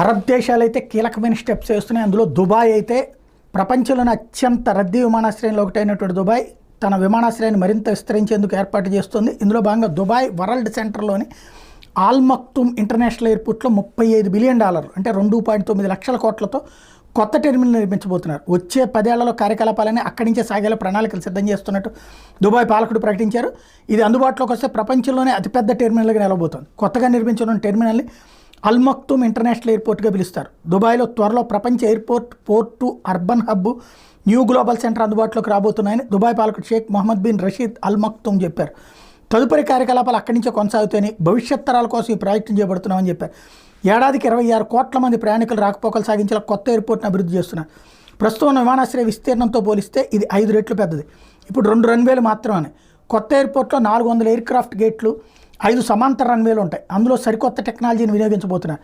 Arab దేశాలు అయితే కీలకమైన స్టెప్స్ వేస్తున్నాయి. అందులో దుబాయ్ అయితే ప్రపంచంలోని అత్యంత రద్దీ విమానాశ్రయంలో ఒకటైనటువంటి దుబాయ్ తన విమానాశ్రయాన్ని మరింత విస్తరించేందుకు ఏర్పాటు చేస్తుంది. ఇందులో భాగంగా దుబాయ్ వరల్డ్ సెంటర్లోని ఆల్మక్తుమ్ ఇంటర్నేషనల్ ఎయిర్పోర్ట్లో ముప్పై ఐదు బిలియన్ డాలర్లు అంటే రెండు పాయింట్ తొమ్మిది లక్షల కోట్లతో కొత్త టెర్మినల్ నిర్మించబోతున్నారు. వచ్చే పదేళ్ళలో కార్యకలాపాలని అక్కడి నుంచే సాగేలా ప్రణాళికలు సిద్ధం చేస్తున్నట్టు దుబాయ్ పాలకుడు ప్రకటించారు. ఇది అందుబాటులోకి వస్తే ప్రపంచంలోనే అతిపెద్ద టెర్మినల్గా నిలబోతుంది. కొత్తగా నిర్మించిన టెర్మినల్ని అల్మక్తుమ్ ఇంటర్నేషనల్ ఎయిర్పోర్ట్గా పిలుస్తారు. దుబాయ్లో త్వరలో ప్రపంచ airport port urban hub new global centre అందుబాటులోకి రాబోతున్నాయని దుబాయ్ పాలకుడు Sheikh Mohammed bin Rashid Al Maktoum చెప్పారు. తదుపరి కార్యకలాపాలు అక్కడి నుంచే కొనసాగుతాయని భవిష్యత్ తరాల కోసం ఈ ప్రాజెక్టును చేపడుతున్నామని చెప్పారు. ఏడాదికి ఇరవై ఆరు కోట్ల మంది ప్రయాణికులు రాకపోకలు సాగించేలా కొత్త ఎయిర్పోర్ట్ను అభివృద్ధి చేస్తున్నారు. ప్రస్తుతం ఉన్న విమానాశ్రయ విస్తీర్ణంతో పోలిస్తే ఇది ఐదు రెట్లు పెద్దది. ఇప్పుడు రెండు రన్వేలు మాత్రమే. కొత్త ఎయిర్పోర్ట్లో నాలుగు వందల ఎయిర్క్రాఫ్ట్ గేట్లు ఐదు సమాంతర రన్వేలు ఉంటాయి. అందులో సరికొత్త టెక్నాలజీని వినియోగించబోతున్నారు